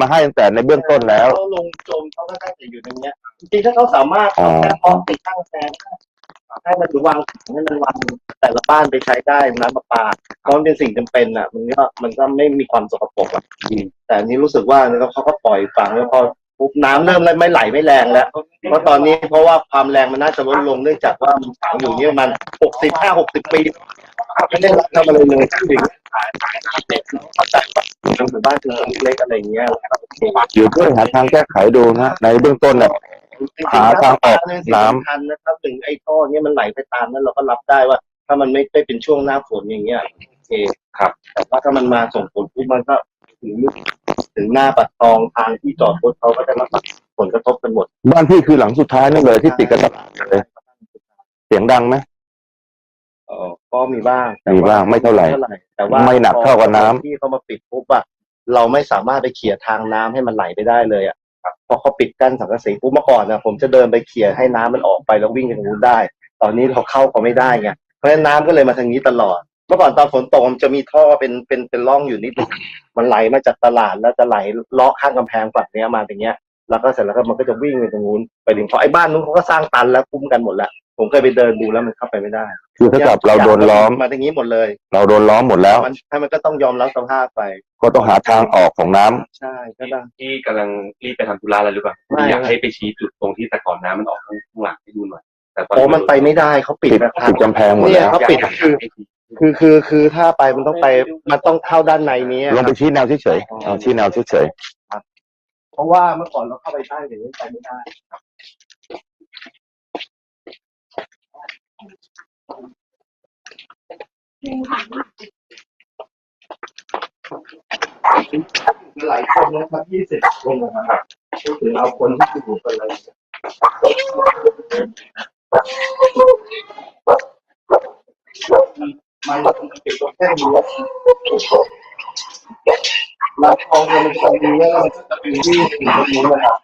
มาให้ตั้งแต่ในเบื้องต้นแล้ว เขาลงโจมเขาก็ได้แต่อยู่ตรงเนี้ยจริงๆถ้าเขาสามารถอ๋อแค่พร้อมติดตั้งแซงให้มันวางถังให้มันวางแต่ละบ้านไปใช้ได้น้ำประปาเพราะมันเป็นสิ่งจำเป็นอะ มันก็มันก็ไม่มีความสกปรกอะแต่อันนี้รู้สึกว่าเนี่ยเขาก็ปล่อยฝังแล้วพอปุ๊บน้ำเริ่มไม่ไหลไม่แรงแล้ว เพราะตอนนี้เพราะว่าความแรงมันน่าจะลดลงเนื่องจากว่ามันฝังอยู่เนี่ยมันหกสิบห้าหกสิบปีไม่ได้รับทำอะไรเลยทั้งดึงขายขายน้ำเด็กเข้าใจว่า ทางหมู่บ้านคือเล็กอะไรอย่างเงี้ยอยู่เพื่อหาทางแก้ไขดูนะในเบื้องต้นเนี่ย หาทางออกน้ำสำคัญนะครับถึงไอ้ท่อเนี่ยมันไหลไปตามนั้นเราก็รับได้ว่า ถ้ามันไม่ได้เป็นช่วงหน้าฝนอย่างเงี้ยโอเคครับ แต่ว่าถ้ามันมาส่งผลปุ๊บมันก็ถึงถึงหน้าปัดตองทางที่จอดรถเขาก็ได้รับผลกระทบกันหมดบ้านพี่คือหลังสุดท้ายนั่นเลยที่ติดกับตลาดเลยเสียงดังไหม เออก็มีบ้างแต่มีบ้างไม่เท่าไหร่ แต่ว่าไม่หนักเท่ากับน้ำที่เขามาปิดปุ๊บอะเราไม่สามารถไปเขี่ยทางน้ำให้มันไหลไปได้เลยอะเพราะเขาปิดกั้นสังกะสีปุ๊บเมื่อก่อนนะผมจะเดินไปเขี่ยให้น้ำมันออกไปแล้ววิ่งไปทางนู้นได้ ตอนนี้เราเข้าเขาไม่ได้ไงเพราะฉะนั้นน้ำก็เลยมาทางนี้ตลอด เมื่อก่อนตอนฝนตกมันจะมีท่อเป็นเป็นเป็นร่องอยู่นิดนึงมันไหลมาจากตลาดแล้วจะไหลเลาะข้างกำแพงฝั่งเนี้ยมาตรงเนี้ย แล้วก็เสร็จแล้วก็มันก็จะวิ่งไปตรงนู้นไปถึงเพราะไอ้บ้านนู้นเขาก็สร้างตันแล้วคุ้มกันหมดแล้ว ผมเคยไปเดินดูแล้วมันเข้าไปไม่ได้คือถ้ากับเราโดนล้อม มาตรงนี้หมดเลย เราโดนล้อมหมดแล้วมันให้มันก็ต้องยอมรับสภาพไป ก็ต้องหาทางออกของน้ำใช่ก็ได้ ที่กำลังรีบไปทำธุระอะไรหรือเปล่าไม่ อยากให้ไปชี้จุดตรงที่แต่ก่อนน้ำมันออกข้างหลังให้ดูหน่อย แต่ตอนโอ้มันไปไม่ได้เขาปิดปิดนะครัปิบ ดกำแพงหมดเนี่แล้ยวเขาปิดคือ คือคือคือถ้าไปมันต้องไปมันต้องเข้าด้านในนี้ลงไปชี้แนวเฉยๆเอาชี้แนวเฉยเพราะว่าเมื่อก่อนเราเข้าไปใต้อย่างนี้ไปไม่ได้ หลายคนนะครับยี่สิบคนนะครับก็คือเอาคนที่อยู่กันเลยมันเก็บตัวแค่นี้รับทองมันจะมีแล้วมันจะเป็นที่ถึงตรงนี้นะครับ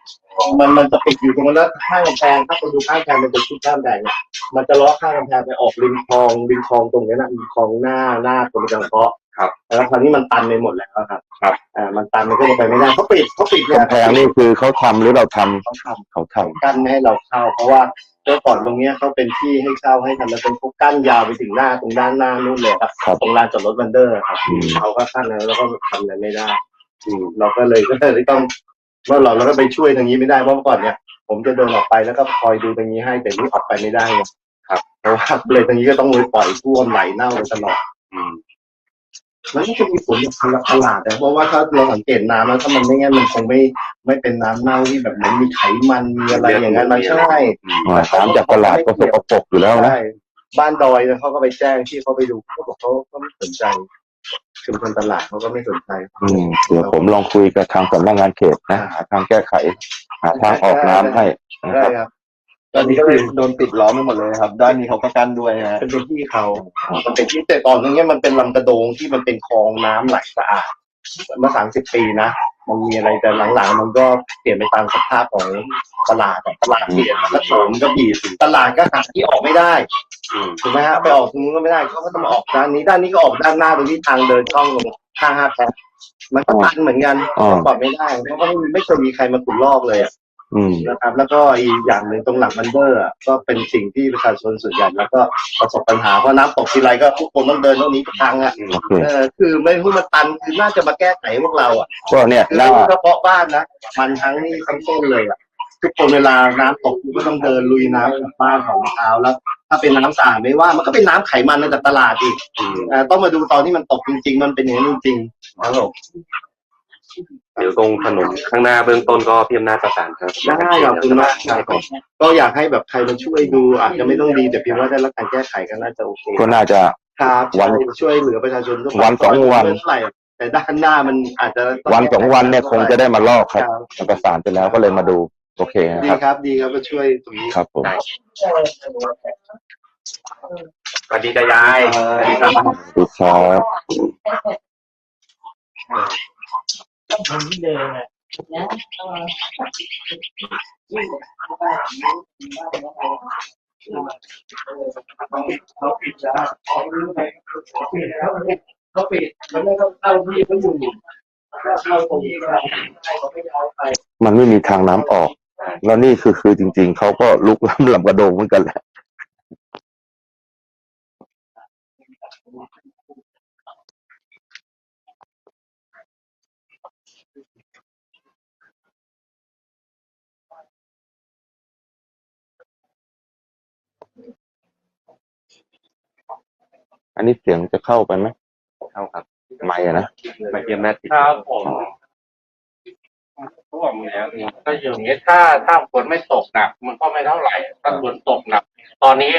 มันมันจะปิดอยู่ตรงนั้นแล้วข้างแพงถ้าคนดูข้างแพงมันเป็นชุดข้างแพงเนี่ย มันจะล้อข้างกำแพงไปออกริมคลองริมคลองตรงนี้นะริมคลองหน้าหน้าตรงจังเพาะครับแล้วคราวนี้มันตันไปหมดแล้วครับครับ อ่ามันตันมันก็จะไปไม่ได้เขาปิดเขาปิดๆเนี่ยกำแพงนี่คือเขาทำหรือเราทำเขาทำเขาทำกั้นไม่ให้เราเข้า เพราะว่าเมื่อก่อนตรงเนี้ยเขาเป็นที่ให้เช่าให้ทำแล้วเป็นพวกกั้นยาวไปถึงหน้าตรงด้านหน้านู่นเลยครับ ครับ ตรงลานจอดรถวันเดอร์ครับอืม เขาก็กั้นแล้วแล้วก็ทำอะไรไม่ได้ อืมเราก็เลยก็เลยต้องเมื่อเราเราก็ไปช่วยตรงนี้ไม่ได้เพราะเมื่อก่อนเนี่ย ผมจะเดินออกไปแล้วก็คอยดูตรงนี้ให้ แต่นี่ออกไปไม่ได้ไงครับเพราะว่าเลยตรงนี้ก็ต้องเลยปล่อยท่วมไหลเน่าไปตลอด อืมมันก็จะมีผลกับตลาดแต่เพราะว่าถ้าเราสังเกตน้ำแล้วถ้ามันไม่งั้นมันคงไม่ไม่เป็นน้ำเน่าที่แบบเหมันมีไขมันมีอะไรอย่างนั้นมันใช่อ่าตามจากตลาดก็สกปรกอยู่แล้วนะใช่บ้านดอยเนี่ยเขาก็ไปแจ้งที่เขาไปดูเขาบอกเขาก็ไม่สนใจ ชุมชนตลาดเขาก็ไม่สนใจอืมเดี๋ยวผมลองคุยกับทางสำนักงานเขตนะหาทางแก้ไข หาทางออกน้ำให้นะได้ครับครับตอนนี้ก็เลยโดนปิดล้อมไปหมดเลยครับ ด้านนี้เขาก็กั้นด้วยนะฮะเป็นพื้นที่เขามันเป็นที่แต่ตอนนี้มันเป็นลำกระโดงที่มันเป็นคลองน้ำไหลสะอาดเมื่อสามสิบปีนะ มันมีอะไรแต่หลังๆ มันก็เปลี่ยนไปตามสภาพของตลาดอะตลาดเปลี่ยนมันก็โถมก็บีบตลาดก็หาที่ออกไม่ได้อืมถูกไหมฮะไปออกตรงนู้นก็ไม่ได้เขาก็ต้องมาออกด้านนี้ด้านนี้ก็ออกด้านหน้าตรงที่ทางเดินช่องลงห้าห้าแปดมันก็ตันเหมือนกันอ๋อ ปลอดไม่ได้เพราะว่าไม่เคยมีใครมาขุดลอกเลยอะอืม นะครับ แล้วก็อีกอย่างหนึ่งตรงหลังมันเดอร์อะก็เป็นสิ่งที่ประชาชนส่วนใหญ่แล้วก็ประสบปัญหาเพราะน้ำตกทีไรก็ทุกคนต้องเดินตรงนี้ทุกทางอะอืมโอเคเออคือไม่รู้มันตันคือน่าจะมาแก้ไขพวกเราอะก็เนี่ยคือหน้าเฉพาะบ้านนะมันทั้งนี่ทั้งต้นเลยอะทุกคนเวลาน้ำตกก็ต้องเดินลุยน้ำกลับบ้านของเท้าแล้ว ถ้าเป็นน้ำสะอาดไม่ว่ามันก็เป็นน้ำไขมันมาจากตลาดอีกอืมเอ่อต้องมาดูตอนที่มันตกจริง ๆ มันเป็นอย่างนั้นจริงๆครับผม เดี๋ยวตรงถนนข้างหน้าเบื้องต้นก็พี่อำนาจประสานครับได้ขอบคุณมากครับก็อยากให้แบบใครมาช่วยดู อาจจะไม่ต้องดีแต่เพียงว่าได้รับการแก้ไขก็น่าจะโอเคก็น่าจะครับวันช่วยเหลือประชาชนทุกวันสองวันไม่เท่าไหร่แต่ด้านหน้ามันอาจจะต้วันสองวันเนี่ยคงจะได้มาลอกครับครับประสานไปแล้วก็เลยมาดูโอเคนะดีครับครับดีครับมาช่วยตรงนี้ครับผมได้สวัสดีจ้ายายสวัสดีครับ ดูครับเขาปิดแล้วเขารู้ไหมเขาปิดแล้วเขาปิดแล้วก็เข้าที่เขาอยู่มันไม่มีทางน้ำออก แล้วนี่คือคือจริง ๆเขาก็ลุกล้ำลำกระโดงเหมือนกันแหละ อันนี้เสียงจะเข้าไปไหมเข้าครับไม่อะนะมาเยี่ยมหน้าติดครับผมท่วมแล้วก็อย่างนี้ถ้าถ้าฝนไม่ตกหนัก มันก็ไม่เท่าไหร่ถ้าฝนตกหนัก ตอนนี้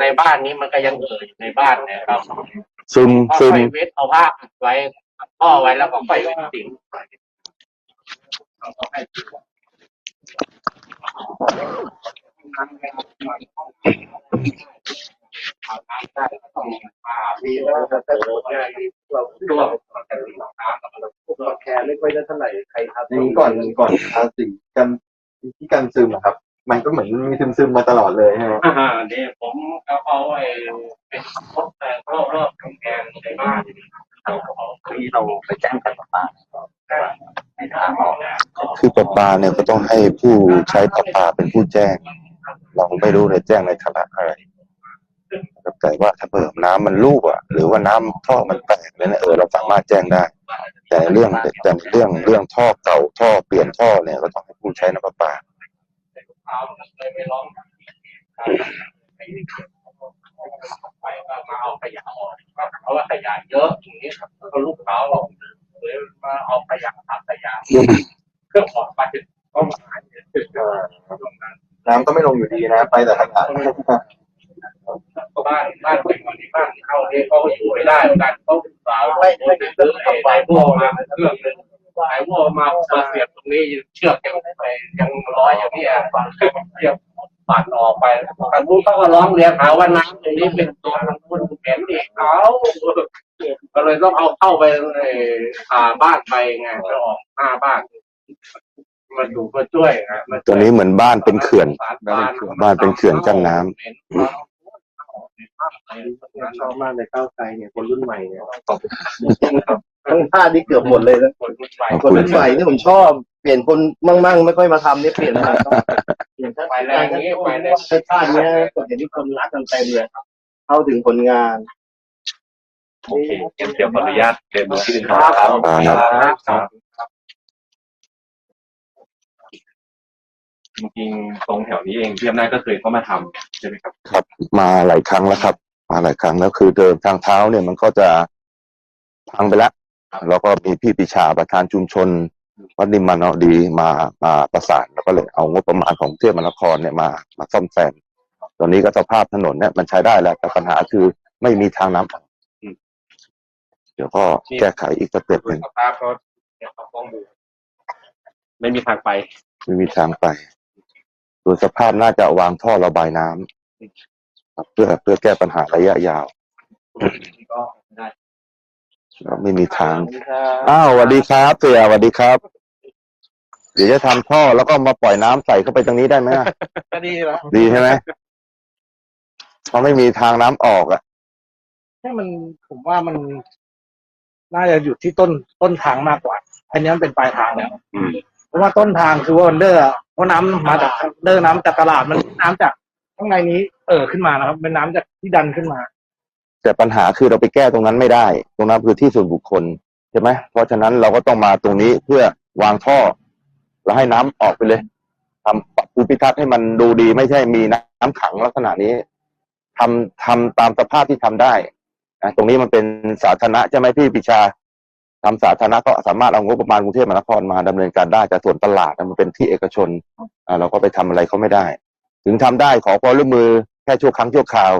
ในบ้านนี้มันก็ยังเอ่ออยู่ในบ้านเนี่ยครับซึมก็ซึมไฟเวทเอาผ้าอัดไว้พ่อไว้แล้วก็ไฟเวทสิง ดีแล้วครับแต่เราตัวตัวแคร์ไม่ค่อยได้เท่าไหร่ใครทำทีนี้ก่อนก่อนทาสีกันที่กันซึมอะครับ มันก็เหมือนมีซึมซึมๆมาตลอดเลยใช่ไหมอ่าเนี่ยผมก็เอาไอ้เป็นพบแต่รอบรอบกำแพงในบ้านเอาเอาที่เราไปแจ้งกันต่างๆในทางออกคือประปาเนี่ยก็ต้องให้ผู้ใช้ประปาเป็นผู้แจ้ง เราไม่รู้เลยแจ้งในฐานะอะไร ครับแต่ว่าถ้าเพิ่มน้ำมันรั่วหรือว่าน้ำท่อมันแตกเนี่ยนะเออเราสามารถแจ้งได้ แต่เรื่องแต่เรื่องเรื่องท่อเก่าท่อเปลี่ยนท่อเนี่ยก็ต้องให้ผู้ใช้น้ำประปาเขาเลยไปร้องไปก็มาเอาขยะออกเพราะว่าขยะเยอะอย่างนี้ครับก็ลูกเขาเราเลยมาเอาขยะทับขยะเครื่องออกไปก็มาหาเงินตรงนั้นน้ำก็ไม่ลงอยู่ดีนะ ไปแต่ขยะ ก็บ้านบ้านเป็นคนที่บ้านเข้าเองเขาก็อยู่ไม่ได้กันเขาสาวไม่ไม่ซื้อไอ้ไอ้พวกมาเครื่องนึงไอ้พวกมาเสียบตรงนี้เชือกยังไปยังร้อยอย่างนี้อะเชือกปัดออกไปทางนู้นเขาก็ร้องเรียนหาว่าน้ำตรงนี้เป็นตัวทางนู้นเห็นอีกเขาก็เลยต้องเอาเข้าไปในผ่าบ้านไปไงไปออกหน้าบ้านมาอยู่มาช่วยนะตัวนี้เหมือนบ้านเป็นเขื่อน บ้านเป็นเขื่อนกั้นน้ำ ชอบมากเลยก้าวไกลเนี่ยคนรุ่นใหม่เนี่ยทั้งท่านี่เกือบหมดเลยนะคนรุ่นใหม่ขอบคนคุณรุ่นใหม่นี่ผมชอบเปลี่ยนคนมั่งๆไม่ค่อยมาทำเนี่ยเปลี่ยนมาเปลี่ยนท่าไปแรงนี้ไปแรงท่าท่าเนี้ยคนเห็นที่คนรักกันเต็มเลยเข้าถึงผลงานโอเคงั้นเดี๋ยวขออนุญาตเดินดูที่อื่นก่อนครับครับจริงๆตรงแถวนี้เองพี่อำนาจก็เคยเข้ามาทำใช่ไหมครับ ครับ มาหลายครั้งแล้วครับ มาหลายครั้งแล้วคือเดินทางเท้าเนี่ยมันก็จะพังไปแล้วแล้วก็มีพี่ปิชาประธานชุมชนวัดนิมมานเอาดีมามาประสานแล้วก็เลยเอางบประมาณของกรุงเทพมหานครเนี่ยมามาซ่อมแซมตอนนี้ก็สภาพถนนเนี่ยมันใช้ได้แล้ว แต่ปัญหาคือไม่มีทางน้ำออกอืมเดี๋ยวก็แก้ไขอีกสเต็ปหนึ่งสภาพก็เนี่ยต้องดูไม่มีทางไป ไม่มีทางไปโดยสภาพน่าจะวางท่อระบายน้ำ ครับเพื่อเพื่อแก้ปัญหาระยะยาวก็ได้แล้วไม่มีทาง อ้าวสวัสดีครับเสียสวัสดีครับ เดี๋ยวจะทำท่อแล้วก็มาปล่อยน้ำใส่เข้าไปตรงนี้ได้ไหมอะก็ดีแล้วดีใช่ไหมเพราะไม่มีทางน้ำออกอะให้มันผมว่ามัน น่าจะอยู่ที่ต้นต้นทางมากกว่า อันนี้มันเป็นปลายทางแล้วอืมเพราะว่าต้นทางคือว่าวันเดอร์อะเพราะน้ำมาจากเดอร์น้ำจากตลาดมันน้ำจาก ข้างในนี้เอ่อขึ้นมานะครับเป็นน้ำจากที่ดันขึ้นมา แต่ปัญหาคือเราไปแก้ตรงนั้นไม่ได้ ตรงนั้นคือที่ส่วนบุคคลใช่ไหมเพราะฉะนั้นเราก็ต้องมาตรงนี้เพื่อวางท่อ แล้วให้น้ำออกไปเลยทำปรับภูมิทัศน์ให้มันดูดีไม่ใช่มีน้ำขังลักษณะนี้ทำทำตามสภาพที่ทำได้นะตรงนี้มันเป็นสาธารณะใช่ไหมพี่ปิชาทำสาธารณะก็สามารถเอางบประมาณกรุงเทพมหานครมาดำเนินการได้แต่ส่วนตลาดนะมันเป็นที่เอกชนอ่าเราก็ไปทำอะไรเขาไม่ได้ ถึงทำได้ขอความร่วมมือแค่ชั่วครั้งชั่วคราว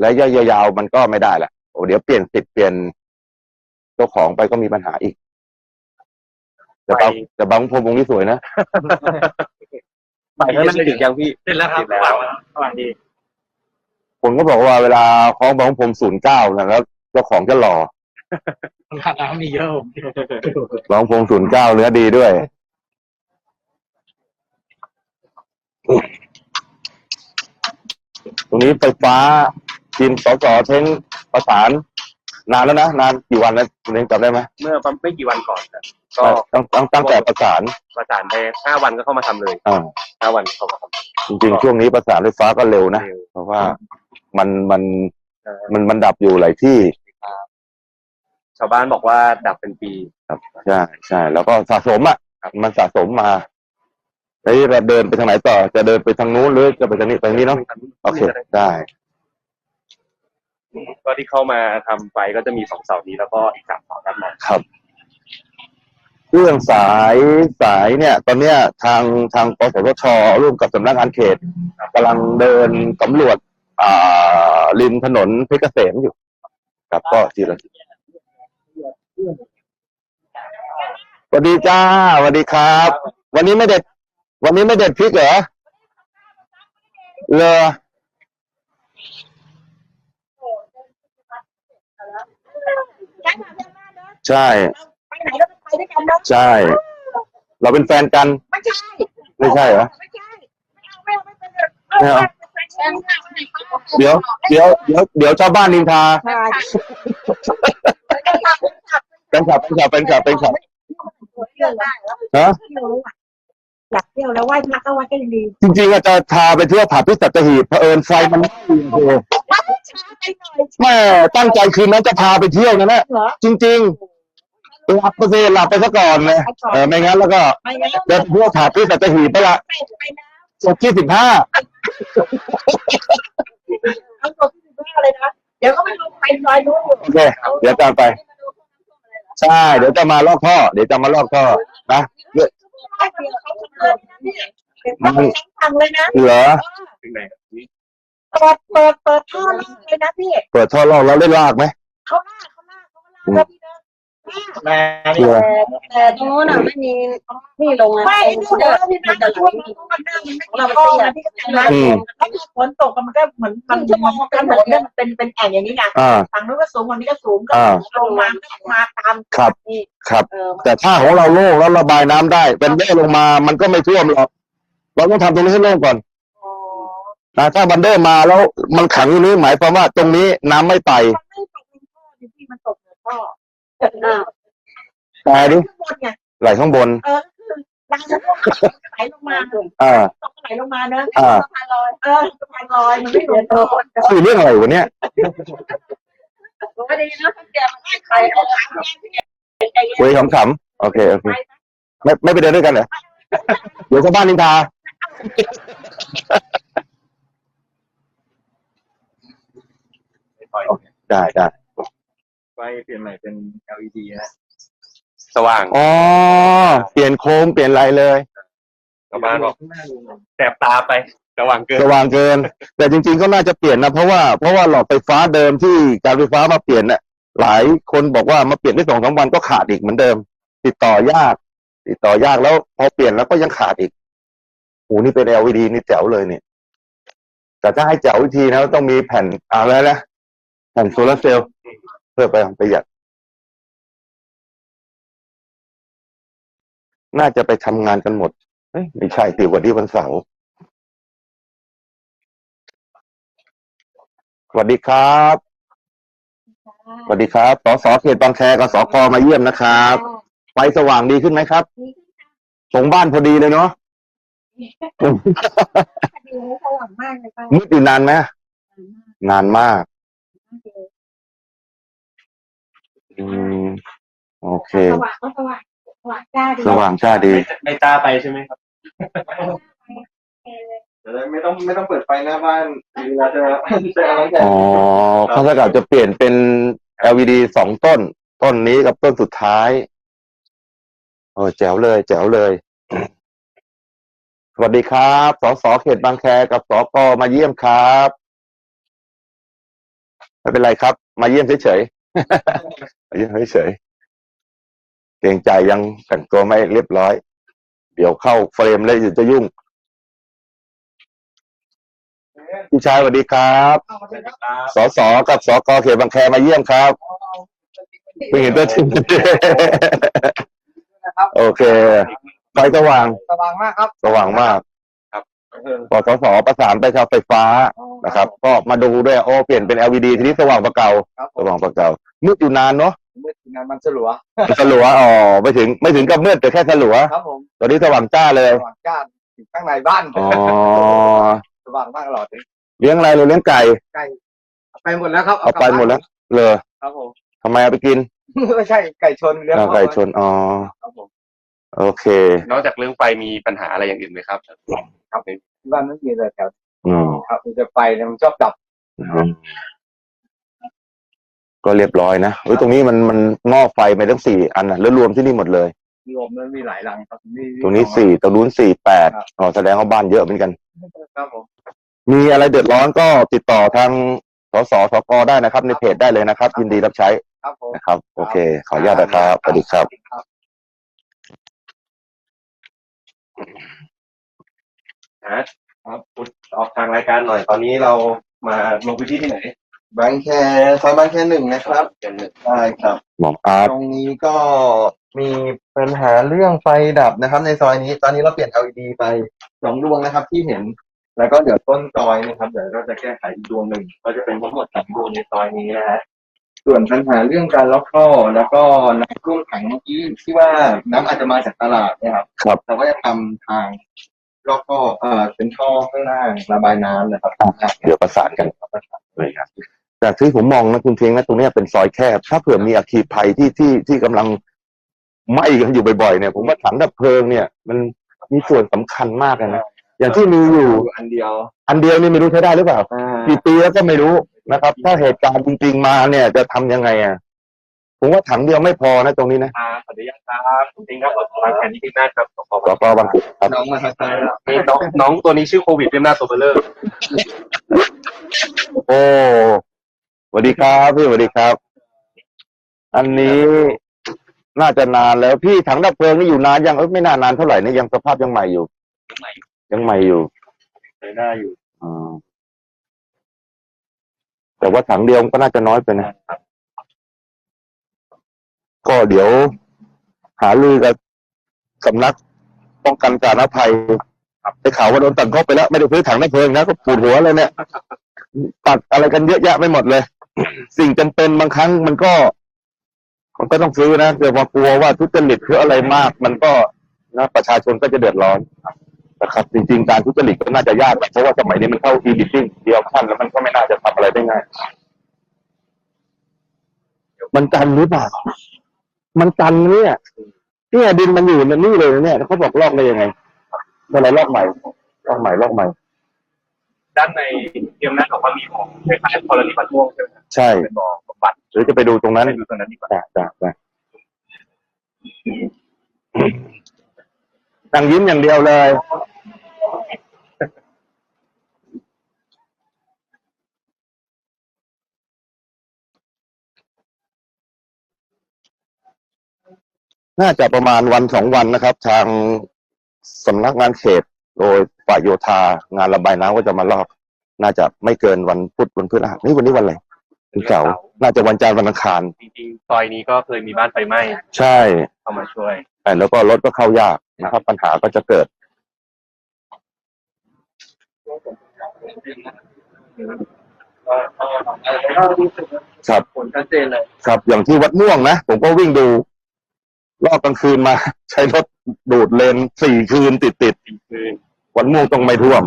และยาวๆมันก็ไม่ได้แหละโอ้เดี๋ยวเปลี่ยนสิทธิ์เปลี่ยนเจ้าของไปก็มีปัญหาอีกแต่บางแต่บางพรมวงนี้สวยนะไปข้างหน้าถึงยังพี่เสร็จแล้วครับเสร็จแล้วสวัสดีคนก็บอกว่าเวลาคล้องบางพรมศูนย์เก้านะแล้วเจ้าของจะหล่อตลาดน้ำมีเยอะผมบางพรมศูนย์เก้าเนื้อดีด้วย ตรงนี้ไฟฟ้าทีมสสเท้งประสาน นานแล้วนะนานกี่วันแล้วเท้งจำได้ไหมเมื่อไม่กี่วันก่อนครับก็ตั้งตั้งตั้งแต่ประสานประสานไปห้าวันก็เข้ามาทำเลยอ่าห้าวันก็เข้ามาทำ จริง ๆ ช่วงนี้ประสานไฟฟ้าก็เร็วนะเร็ว เพราะว่ามันมันเออมันมันดับอยู่หลายที่ชาวบ้านบอกว่าดับเป็นปีครับใช่ใช่แล้วก็สะสมอะมันสะสมมา แล้วเราเดินไปทางไหนต่อ จะเดินไปทางนู้นหรือจะไปทางนี้ไปทางนี้เนาะโอเคได้ ก็ที่เข้ามาทำไฟก็จะมีสองเสานี้แล้วก็อีกสามเสาด้านในครับ เรื่องสายสายเนี่ย ตอนเนี้ยทางทางกสทชร่วมกับสำนักงานเขตกำลังเดินสำรวจ อ่าริมถนนเพชรเกษมอยู่ ครับก็ทีละสวัสดีจ้าสวัสดีครับ วันนี้ไม่เด็ด วันนี้ไม่เด็ดพริกเหรอเลอใช่ ไปไหนเราก็ไปด้วยกันเนาะใช่ เราเป็นแฟนกัน ไม่ใช่ไม่ใช่เหรอ ไม่ใช่ไม่เอาไม่เอาไม่เป็นไรไม่เอาเป็นแฟนกันเดี๋ยว เดี๋ยว เดี๋ยว เดี๋ยวชาวบ้านนินทาใช่เป็นขับเป็นขับเป็นขับเป็นขับเที่ยวได้แล้วฮะเที่ยวแล้วอะ อยากเที่ยวแล้วไหว้พระก็ไหว้ก็ยังดีจริงๆอาจจะพาไปเที่ยวผับที่สัตหีบเผอิญไฟมันไม่ดีโอ้โหช้าไปหน่อยแม่ตั้งใจคืนนั้นจะพาไปเที่ยวนะเนี่ยเหรอจริงๆหลับไปสิหลับไปซะก่อนเลยเออไม่งั้นแล้วก็ไม่งั้นเดินเที่ยวผับที่สัตหีบไปละไปไปนะจบที่สิบห้าเอาตัวที่สิบห้าเลยนะเดี๋ยวก็ไม่ลงไปซอยนู้นอยู่โอเคเดี๋ยวตามไป ใช่ เดี๋ยวจะมาลอกท่อเดี๋ยวจะมาลอกท่อนะ ไม่เดียวเขาจะเดินนะเนี่ยเดี๋ยวเขาจะสั่งเลยนะเหรอถึงไหนครับนี่เปิดเปิดเปิดท่อลากเลยนะพี่ เปิดท่อลอกแล้วได้ลากไหมเขาลากเขาลากเขาลากแล้วพี่ เดินลากแม่เชื่อแต่ตรงนู้นอะไม่มีที่ลงอะไม่ดูเดี๋ยวพี่นะจะช่วยมันก็มันนั่งมันไม่มีท่อนะพี่ก็ใจร้ายอืมแล้วพอฝนตกมันก็เหมือนมันมันถนนเนี่ยมันเป็นเป็นแอ่งอย่างนี้ไงอ่าฝั่งนู้นก็สูงฝั่งนี้ก็สูงก็อ่าลงมาก็มาตามครับนี่ครับเออแต่ถ้าของเราโล่งแล้วระบายน้ำได้เป็นเบ้ลงมามันก็ไม่ท่วมหรอกเราต้องทำตรงนี้ให้โล่งก่อนอ๋อนะถ้าบันเดอร์มาแล้วมันขังอยู่นี้หมายความว่าตรงนี้น้ำไม่ไปมันไม่ตกในท่อดิพี่มันตกในท่อ อ่าแต่ดิข้างบนไงไหลข้างบน เออคือน้ำมันก็ไหลลงมาอ่าตกไหลลงมาเนอะอ่า สะพานลอยเออสะพานลอยมันไม่เหมือนโดนคุยเรื่องอะไรวะเนี่ย ไม่ได้นะแกมันไม่ใครเอาขาแม่พี่ใจเย็นคุยขำๆโอเคโอเค ไม่ไม่ไปเดินด้วยกันเหรอ เดี๋ยวชาวบ้านนินทา ได้ได้ไฟเปลี่ยนใหม่เป็น LED นะสว่างอ๋อเปลี่ยนโคมเปลี่ยนอะไรเลย ชาวบ้านบอกแสบตาไปสว่างเกินสว่างเกิน แต่จริง ๆก็น่าจะเปลี่ยนนะเพราะว่าเพราะว่าหลอดไฟฟ้าเดิมที่การไฟฟ้ามาเปลี่ยนเนี่ยหลายคนบอกว่ามาเปลี่ยนได้สองสามวันก็ขาดอีกเหมือนเดิม ติดต่อยาก ติดต่อยากแล้ว พอเปลี่ยนแล้วก็ยังขาดอีกโอ้นี่เป็น LED นี่แจ๋วเลยเนี่ยแต่ถ้าให้แจ๋ววิธีนะต้องมีแผ่นอะไรนะแผ่นโซลาร์เซลล์เพื่อไปประหยัด น่าจะไปทำงานกันหมดเอ้ยไม่ใช่ติวันที่วันเสาร์สวัสดีครับสวัสดีครับสสเขตบางแคกับสกมาเยี่ยมนะครับไฟสว่างดีขึ้นไหมครับตรงบ้านพอดีเลยเนาะคดีนี้สว่างมากเลยป้ามืดอยู่นานไหมนานมาก อืมโอเค สว่างก็สว่างสว่างจ้าดีสว่างจ้าดี ไม่จ้าไปใช่ไหมครับจะได้ไม่ต้องไม่ต้องเปิดไฟหน้าบ้านเวลาจะจะอะไรกันอ๋อเขาจะกลับจะเปลี่ยนเป็น LED สองต้น ต้นนี้กับต้นสุดท้ายโอ้แจ๋วเลย แจ๋วเลย สวัสดีครับ สสเขตบางแคกับสกมาเยี่ยมครับ ไม่เป็นไรครับ มาเยี่ยมเฉยๆมาเยี่ยมเฉยๆเกรงใจยังแต่งตัวไม่เรียบร้อย เดี๋ยวเข้าเฟรมแล้วเดี๋ยวจะยุ่งพี่ชายสวัสดีครับสสกับสกเขตบางแคมาเยี่ยมครับเพิ่งเห็นตัวจริงโอเคไฟสว่างสว่างมากครับ สว่างมาก ครับปสสประสานไปชาวไฟฟ้านะครับ ก็มาดูด้วยโอ้เปลี่ยนเป็น LED ทีนี้สว่างกว่าเก่าครับผสมว่างกว่าเก่ามืดอยู่นานเนาะมมืดงานมันสลัวสลัวอ๋อไม่ถึงไม่ถึงกับมืดแต่แค่สลัวครับผมตอนนี้สว่างจ้าเลยสว่างจ้าอยู่ข้างในบ้านอ๋อสว่างมากตลอดเลยเลี้ยงอะไรเราเลี้ยงไก่ไก่เอาไปหมดแล้วครับเอาไปหมดแล้วเลยครับผมทำไมเอาไปกินไม่ใช่ไก่ชนเลี้ยงเอาไก่ชนอ๋อครับผมโอเค นอกจากเรื่องไฟมีปัญหาอะไรอย่างอื่นไหมครับ ครับที่บ้านไม่มีเลยแถวอืมครับมันจะไฟเนี่ยมันชอบดับอืมก็เรียบร้อยนะเฮ้ยตรงนี้มันมันงอกไฟไปทั้งสี่อันนะแล้วรวมที่นี่หมดเลย รวมมันมีหลายรังครับมีตรงนี้สี่ตรงนู้นสี่แปดอ๋อแสดงว่าบ้านเยอะเหมือนกัน ครับผมมีอะไรเดือดร้อนก็ติดต่อทางสสสกได้นะครับ ในเพจได้เลยนะครับ ยินดีรับใช้ครับผมนะครับ โอเค ขออนุญาตนะครับสวัสดีครับ ครับครับพุทธออกทางรายการหน่อย ตอนนี้เรามาลงพื้นที่ที่ไหนบางแคซอยบางแคหนึ่งนะครับกันหนึ่งได้ครับ หมออาร์ตตรงนี้ก็มีปัญหาเรื่องไฟดับนะครับ ในซอยนี้ ตอนนี้เราเปลี่ยน LED ไปสองดวงนะครับ ที่เห็น แล้วก็เดี๋ยวต้นซอยนะครับเดี๋ยวเราจะแก้ไขอีกดวงหนึ่งก็จะเป็นทั้งหมดสามดวงในซอยนี้นะฮะส่วนปัญหาเรื่องการล็อกท่อแล้วก็น้ำท่วมขังเมื่อกี้ที่ว่าน้ำอาจจะมาจากตลาดเนะครับ ครับ เราก็จะทำทาง ล็อกท่อเอ่อเป็นท่อข้างล่างระบายน้ำนะครับเดี๋ยวประสานกันเลยครับจากที่ผมมองนะคุณเทียงนะตรงเนี้ยเป็นซอยแคบ ถ้าเผื่อมีอัคคีภัยที่ที่ที่กำลังไหม้กันอยู่บ่อยๆเนี่ย ผมว่าถังดับเพลิงเนี่ย มันมีส่วนสำคัญมากเลยนะอย่างที่มีอยู่ อันเดียวอันเดียวนี่ไม่รู้ใช้ได้หรือเปล่าอ่า กี่ปีแล้วก็ไม่รู้นะครับ ถ้าเหตุการณ์จริงๆมาเนี่ยจะทำยังไงอะ ผมว่าถังเดียวไม่พอนะตรงนี้นะครับขออนุญาตครับจริงครับขอทางแทนที่พี่นาฏครับขอขอบแล้วก็บางจุดครับ น้องมาทางซ้ายแล้วนี่น้องน้องตัวนี้ชื่อโควิดพี่นาฏตัวเบลเลอร์โอ้สวัสดีครับพี่สวัสดีครับ อันนี้น่าจะนานแล้วพี่ถังดับเพลิงนี่อยู่นานยังเอ้ยไม่นานนานเท่าไหร่นี่ยังสภาพยังใหม่อยู่ ยังใหม่อยู่ใช้ได้อยู่อ่าแต่ว่าถังเดียวก็น่าจะน้อยไปนะ ก็เดี๋ยวหาลือกับสำนักป้องกันการภัยไปข่าวว่าโดนตัดงบไปแล้ว ไม่ได้ซื้อถังดับเพลิงนะก็ปวดหัวเลยเนี่ยตัดอะไรกันเยอะแยะไปหมดเลย สิ่งจำเป็นบางครั้งมันก็ มันก็ต้องซื้อนะเดี๋ยวมากลัวว่าทุจริตหรืออะไรมาก มันก็นะประชาชนก็จะเดือดร้อนนะครับ จริง ๆ การทุจริตก็น่าจะยากนะเพราะว่าสมัยนี้มันเข้าอีดิติ้งเดียวขั้นแล้วมันก็ไม่น่าจะทำอะไรได้ง่ายมันกันหรือเปล่า มันกันเนี่ยเนี่ยดินมันอยู่ในนี่เลยเนี่ยแล้วเขาบอกลอกได้ยังไงเมื่อไหรลอกใหม่ลอกใหม่ลอกใหม่ ด้านในเตรียมนัดบอกว่ามีของคล้ายๆกรณีปัดม่วงใช่ไหมครับใช่เป็นบ่อบำบัดหรือจะไปดูตรงนั้นให้ดูตัวนั้นดีกว่าได้ได้ได้นั่งยิ้มอย่างเดียวเลย น่าจะประมาณวันสองวันนะครับ ทางสำนักงานเขตโดยฝ่ายโยธางานระบายน้ำก็จะมาลอก น่าจะไม่เกินวันพุธวันพฤหัสนี่วันนี้วันอะไรวันเสาร์น่าจะวันจันทร์วันอังคาร จริงๆซอยนี้ก็เคยมีบ้านไฟไหม้ใช่เข้ามาช่วยแต่แล้วก็รถก็เข้ายากนะครับ ปัญหาก็จะเกิด ครับ ผลชัดเจนเลย ครับ อย่างที่วัดม่วงนะ ผมก็วิ่งดู รอบกลางคืนมา ใช้รถดูดเลนสี่คืนติดติดคือๆวันม่วงต้องไม่ท่วม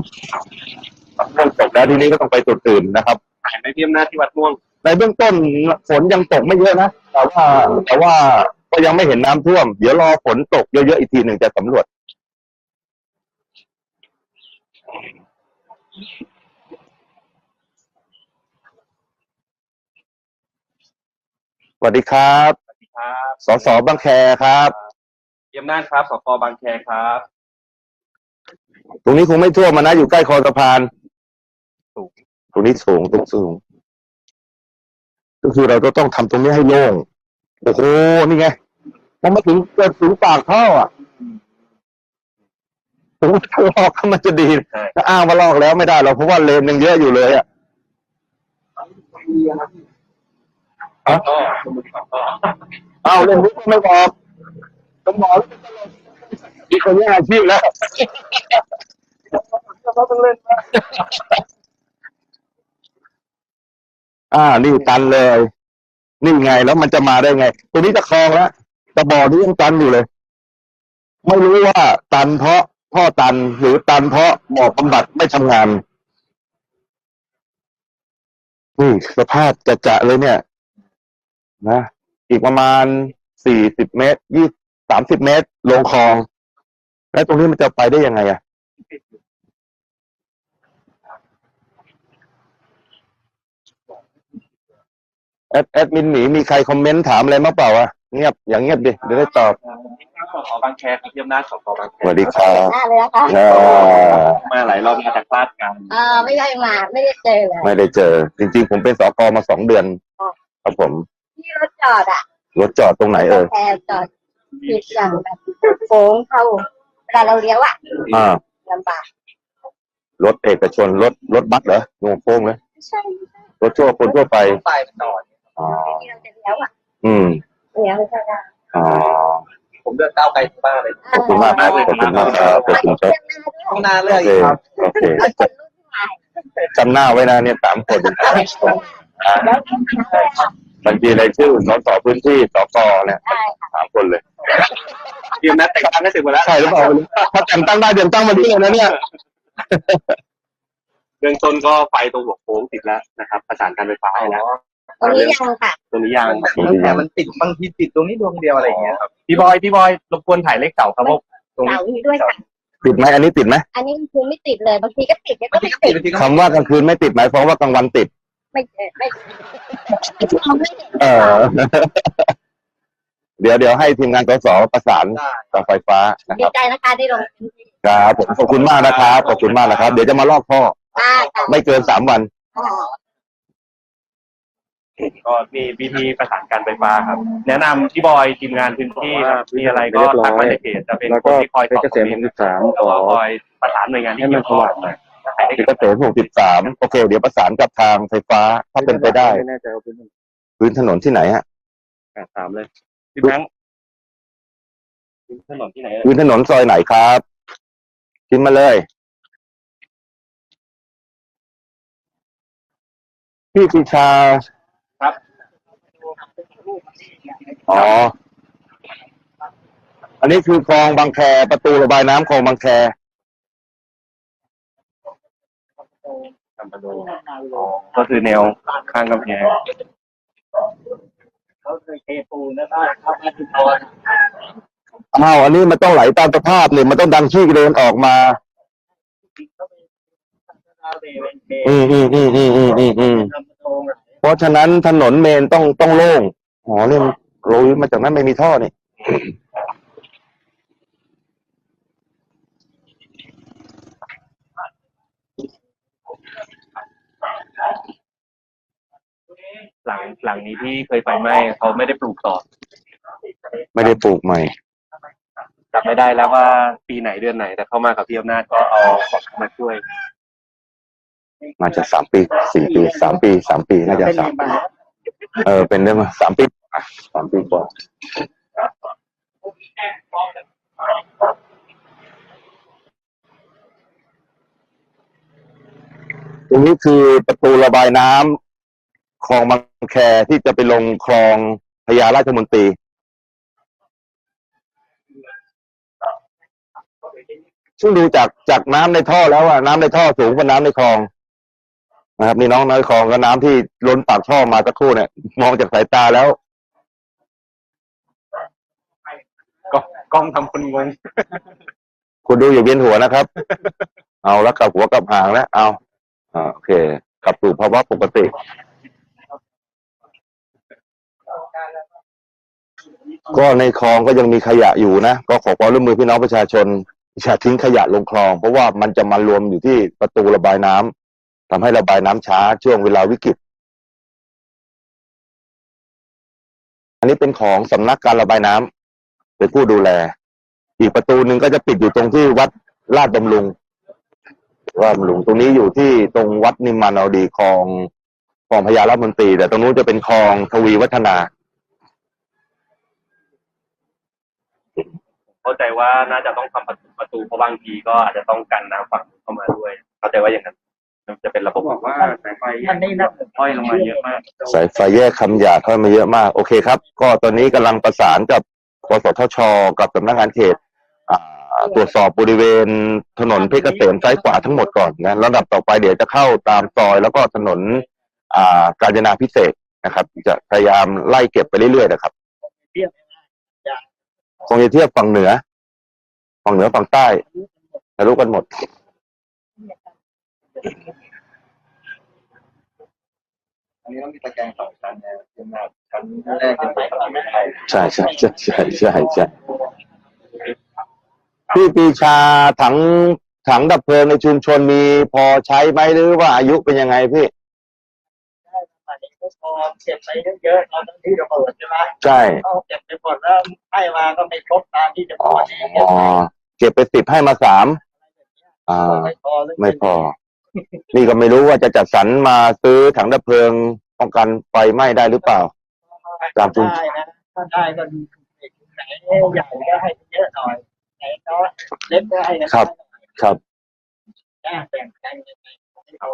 ท่วมตกแล้วทีนี้ก็ต้องไปจุดอื่นนะครับ หายในเทียมหน้าที่วัดม่วง ในเบื้องต้นฝนยังตกไม่เยอะนะแต่ว่าแต่ว่าก็ยังไม่เห็นน้ำท่วม เดี๋ยวรอฝนตกเยอะๆอีกทีหนึ่งจะสำรวจ สวัสดีครับสวัสดี ครับสสบางแคครับเทียมหน้าครับสปบางแคครับ ตรงนี้คงไม่ท่วมมานะ อยู่ใกล้คอสะพานสูง ตรงนี้สูงตรงสูง ก็คือเราก็ต้องทำตรงนี้ให้โล่ง โอ้โห นี่ไง มันมาถึงเกิดถึงปากท่ออะผมว่าถ้าลอกก็มันจะดีใช่ ถ้าอ้างว่าลอกแล้วไม่ได้หรอกเพราะว่าเลนยังเยอะอยู่เลยอะ ก็สมุดสองก็อ้าวเล่นนี้ก็ไม่บอกก็หมอมีคนแย่งอาชีพแล้วอ่า นี่ตันเลย นี่ไงแล้วมันจะมาได้ไง ตัวนี้จะคลองแล้วแต่บ่อนี้ยังตันอยู่เลย ไม่รู้ว่า ตันเพราะท่อตันหรือตันเพราะบ่อบำบัดไม่ทำงานนี่สภาพจะจะเลยเนี่ย นะอีกประมาณสี่สิบเมตรยี่สามสิบเมตร ลงคลอง แล้วตรงนี้มันจะไปได้ยังไงอะแอดแอดมินหมีมีใครคอมเมนต์ถามอะไรมาเปล่าวะเงียบอย่างเงียบดิเดี๋ยวได้ตอบขอบางแคครับเยี่ยมหน้าของขอบางแคสวัสดีครับหน้าเลยนะคะอ่ามาหลายรอบมาจากลาดกันเออไม่ได้มา ไม่ได้เจอเลย ไม่ได้เจอ จริง ๆ ผมเป็นสกมาสองเดือน ครับผม ที่รถจอดอะรถจอดตรงไหนเอ่ยแอร์จอดผิดอย่างแบบโค้งเข้าเวลาเราเลี้ยวอะอ่าลำบากรถเอกชนรถรถบัสเหรอโงโค้งเลยไม่ใช่รถทั่วคนทั่วไปไปมันจอดอ๋อที่เราจะเลี้ยวอะอืมเลี้ยวไม่ได้อ๋อผมเดินก้าวไกลทุกบ้านเลยขอบคุณมากครับขอบคุณมากครับขอบคุณครับข้างหน้าเลโอยเคครับโอเคคนรุ่นใหม่จำหน้าไว้นะเนี่ยสามคนแล้วก็ทำเลยค่ะ บัญชีรายชื่อสสพื้นที่สกเนี่ยสามคนเลยเตรียมนัดแต่งตั้งให้เสร็จหมดแล้วใช่หรือเปล่าไม่รู้ถ้าแต่งตั้งได้เดี๋ยวตั้งมาที่เลยนะเนี่ย เบื้องต้นก็ไฟตรงหัวโค้งติดแล้วนะครับ ประสานการไฟฟ้าให้แล้วตรงนี้ยังค่ะตรงนี้ยังตั้งแต่มันติดบางทีติดตรงนี้ดวงเดียวอะไรอย่างเงี้ยครับพี่บอยพี่บอยรบกวนถ่ายเลขเสาครับผมตรงเสานี้ด้วยค่ะ ติดไหมอันนี้ติดไหมอันนี้คือไม่ติดเลย บางทีก็ติดแล้วบาก็งทีไม่ก็ติติดดบางทีก็คำว่ากลางคืนไม่ติดหมายความว่ากลางวันติด ไม่ไม่เราไม่เห็นเออ เดี๋ยวเดี๋ยวให้ทีมงานกสประสานกับไฟฟ้านะคดีรับใจนะคะได้ลงพื้นที่ครับผมขอบคุณมากนะครับขอบคุณมากนะครับ เดี๋ยวจะมาลอกท่อได้ค่ะไม่เกินสามวัน อ๋อก็มีวิธีประสานการไฟฟ้าครับ แนะนำพี่บอยทีมงานพื้นที่ครับมีอะไรก็ทักมาในเพจจะเป็นคนที่คอยตอบคอมเมนต์แล้วก็คอยประสานหน่วยงานที่เกี่ยวข้องใครได้ เกษตรหกสิบสามโอเค เดี๋ยวประสานกับทางไฟฟ้าถ้าเป็นไปได้ไม่แน่ใจว่าเป็นพื้นถนนที่ไหนฮะแปดสามเลยพี่แบงค์ถนนที่ไหนเอ่ยพื้นถนนซอยไหนครับพิมพ์มาเลย พี่ปีชาครับอ๋อ อันนี้คือคลองบางแคประตูระบายน้ำคลองบางแค จำปาดงก็คือแนวข้างกำแพงเขาเคยเทปูนแล้วก็เข้ามาติดตอนอ้าวอันนี้มันต้องไหลตามสภาพเนี่ยมันต้องดังขี้เดินออกมา อืมอืมอืมอืมอืมอืมอืมเพราะฉะนั้นถนนเมนต้องต้องโล่งอ๋อเนี่ยมันโรยมาจากนั้นไม่มีท่อนี่ หลังหลังนี้ที่เคยไฟไหม้เขาไม่ได้ปลูกต่อไม่ได้ปลูกใหม่ จำไม่ได้แล้วว่าปีไหนเดือนไหน แต่เข้ามากับพี่อำนาจก็เอาของเข้ามาช่วย มาจะสามปีสี่ปีสามปีสามปีน่าจะสามปีเออเป็นได้มาสามปีอะสามปีกว่าตรงนี้คือประตูระบายน้ำคลองบาง แคที่จะไปลงคลองพญาราชมนตรี ซึ่งดูจากจากน้ำในท่อแล้วอะน้ำในท่อสูงกว่าน้ำในคลองนะครับนี่น้องน้อยคลองก็น้ำที่ล้นปากท่อมาสักครู่เนี่ย มองจากสายตาแล้วก็กล้องทำคนงงคุณดูอย่าเวียนหัวนะครับ เอาแล้วกลับหัวกลับหางแล้วเอาอ่าโอเค กลับสู่ภาวะปกติ ก็ในคลองก็ยังมีขยะอยู่นะ ก็ขอความร่วมมือพี่น้องประชาชนอย่าทิ้งขยะลงคลอง เพราะว่ามันจะมารวมอยู่ที่ประตูระบายน้ำทำให้ระบายน้ำช้าช่วงเวลาวิกฤต อันนี้เป็นของสำนักการระบายน้ำเป็นผู้ดูแล อีกประตูหนึ่งก็จะปิดอยู่ตรงที่วัดลาดบำรุงลาดบำรุงตรงนี้อยู่ที่ตรงวัดนิมมานเอาดีคลองคลองพญาราชมนตรีแต่ตรงนู้นจะเป็นคลองทวีวัฒนา เข้าใจว่าน่าจะต้องทำประตูประตูเพราะบางทีก็อาจจะต้องกันน้ำฝั่งเข้ามาด้วย เข้าใจว่าอย่างนั้นมันจะเป็นระบบบอกว่าสายไฟมันนี่นะห้อยลงมาเยอะมาก สายไฟแยกคำหยาดเข้ามาเยอะมาก โอเคครับ ก็ตอนนี้กำลังประสานกับกสทช กับสำนักงานเขตอ่าตรวจสอบบริเวณถนนเพชรเกษมซ้ายขวาทั้งหมดก่อนนะระดับต่อไปเดี๋ยวจะเข้าตามซอย แล้วก็ถนนอ่ากาญจนาพิเศษกนะครับ จะพยายามไล่เก็บไปเรื่อยๆนะครับ คงจะเทียบฝั่งเหนือ ฝั่งเหนือฝั่งใต้ทะลุกันหมด อันนี้ต้องมีตะแกรงสองชั้นนะเป็นแบบชั้นแรกเป็นไปไม่ได้ใช่ใช่ใช่ใช่ใช่ใช่พี่ปีชาถังถังดับเพลิงในชุมชนมีพอใช้ไหมหรือว่าอายุเป็นยังไงพี่ พอเก็บไปเยอะๆตอนนั้นที่ระเบิดใช่ไหมใช่เขาเก็บไปหมดแล้วให้มาก็ไม่ครบตามที่จะพอ๋ออดีเงี้ยเก็บไปสิบให้มาสามอ่า ไม่พอเลยไม่พอ นี่ก็ไม่รู้ว่าจะจัดสรรมาซื้อถังดับเพลิงป้องกันไฟไหม้ได้หรือเปล่า ตามจุดได้นะถ้าได้ก็ดีไหนใหญ่ก็ให้เยอะหน่อยไหนน้อยเล็กก็ให้นะครับ ครับ แบ่งกันยังไงให้เขา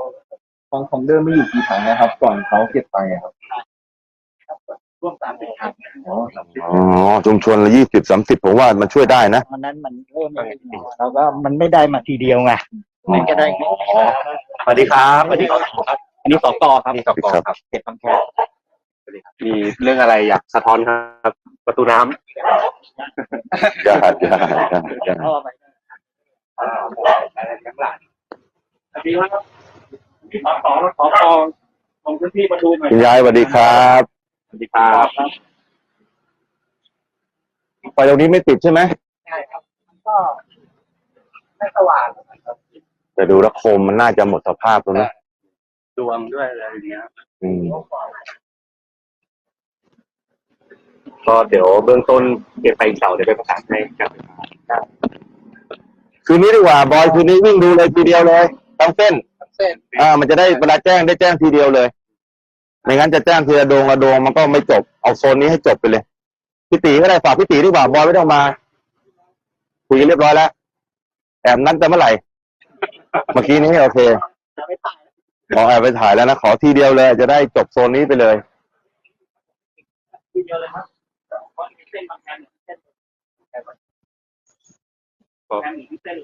ของของเดิมไม่อยู่กี่ถังนะครับ ก่อนเขาเก็บไปอะครับร่วมสามสิบครั้งอ๋อสามสิบอ๋อชุมชนละยี่สิบสามสิบผมว่ามันช่วยได้นะ วันนั้นมันเริ่มไม่ได้เราก็มันไม่ได้มาทีเดียวไงมันก็ได้ไม่สวัสดีครับสวัสดีครับอันนี้สกครับสกครับครับเขตบางแคมีเรื่องอะไรอยากสะท้อนครับ ประตูน้ำยากยากยากยากพ่ อไปสวัสดีครับพี่สอสอสอกลงพื้นที่มาดูหน่อยคุณยายสวัสดีครับสวัสดีครับไฟตรงนี้ไม่ติดใช่ไหมใช่ครับก็ไม่สว่างแต่ดูแล้วโคมมันน่าจะหมดสภาพแล้วนะดวงด้วยอะไรอย่างเงี้ยอืมก็เดี๋ยวเบื้องต้นเก็บไปอีกเสาเดี๋ยวไปประสานให้ครับคืนนี้ดีกว่าบอยคืนนี้วิ่งดูเลยทีเดียวเลยทั้งเส้น เส้นอ่ามันจะได้เวลาแจ้งได้แจ้งทีเดียวเลย ไม่งั้นจะแจ้งทีละดวงละดวงมันก็ไม่จบ เอาโซนนี้ให้จบไปเลยพี่ตีก็ได้ฝากพี่ตีดีกว่าบอยไม่ต้องมา คุยกันเรียบร้อยแล้วแอบนัดจะเมื่อไหร่ เมื่อกี้นี้โอเคขอแอบไปถ่ายแล้วนะขอทีเดียวเลย จะได้จบโซนนี้ไปเลยทีเดียวเลยครับเส้นบางแห่งเส้นแห่งเส้น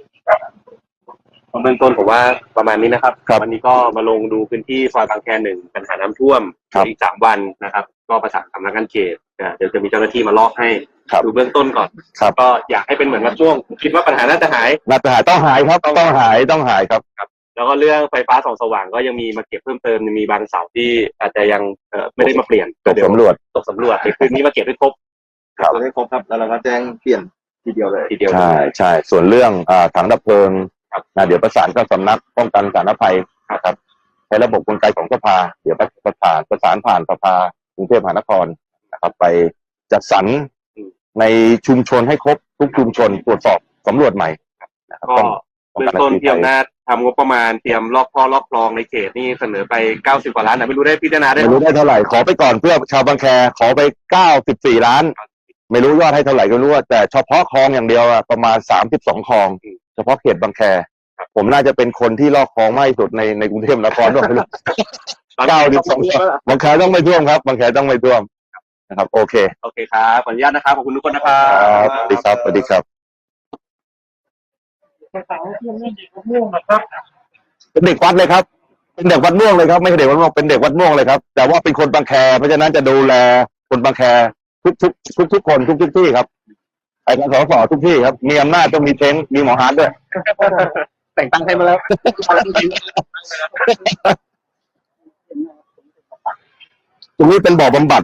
เบื้องต้นผมว่าประมาณนี้นะครับครับวันนี้ก็มาลงดูพื้นที่ซอยบางแคหนึ่งปัญหาน้ำท่วมครับอีกสามวันนะครับ ก็ประสานสำนักงานเขตอ่าเดี๋ยวจะมีเจ้าหน้าที่มาลอกให้ครับดูเบื้องต้นก่อนครับ ก็อยากให้เป็นเหมือนวัดช่วง คิดว่าปัญหาน่าจะหายนัดหายต้องหายครับ ต้องหายต้องหายครับ แล้วก็เรื่องไฟฟ้าส่องสว่างก็ยังมีมาเก็บเพิ่มเติมยังมีบางเสาที่อาจจะยังเอ่อไม่ได้มาเปลี่ยนจบสำรวจ ตกสำรวจในคืนนี้มาเก็บให้ครบครับ เราได้ครบครับ แล้วเราก็แจ้งเปลี่ยนทีเดียวเลย ทีเดียว ใช่ใช่ส่วนเรื่องอ่าถังดับเพลิง นะเดี๋ยวประสานกับสำนักป้องกันสาธารณภัยนะครับใช้ระบบกลไกของสภา เดี๋ยวประสานประสานผ่านสภากรุงเทพมหานครนะครับ ไปจัดสรรในชุมชนให้ครบทุกชุมชนตรวจสอบสำรวจใหม่นะครับก็ป้องป้องเบื้อกังต้นอัคคีที่ภัยอำนาจทำงบประมาณเตรียมลอกท่อลอกคลองในเขตนี่เสนอไปเก้าสิบกว่าล้านนะไม่รู้ได้พิจารณาได้ไม่รู้ได้เท่าไหร่ขอไปก่อนเพื่อชาวบางแคขอไปเก้าสิบสี่ล้าน ไม่รู้ยอดให้เท่าไหร่ก็รู้ว่าแต่เฉพาะคลองอย่างเดียวอะประมาณสามสิบสองคลอง เฉพาะเขตบางแค ผมน่าจะเป็นคนที่ลอกคลองมากที่สุดในในกรุงเทพมหานครด้วยไม่รู้เก้าสิบสองบางแคต้องไม่ท่วมครับ บางแคต้องไม่ท่วมนะครับ โอเค โอเคครับขออนุญาตนะครับขอบคุณทุกคนนะครัครับบสวัสดีครับสวัสดีครับภาษาที่ไม่ดีก็ม่วงนะครับเป็นเด็กวัดเลยครับ เป็นเด็กวัดม่วงเลยครับ ไม่ใช่เด็กวัดม่วงเป็นเด็กวัดม่วงเลยครับ แต่ว่าเป็นคนบางแค เพราะฉะนั้นจะดูแลคนบางแคทุกทุกทุกทุกคนทุกทุกที่ครับ ไปกันสสทุกที่ครับ มีอำนาจต้องมีเช้งมีหมอฮาร์ดด้วย แต่งตั้งให้มาแล้ว ตรงนี้เป็นบ่อบำบัด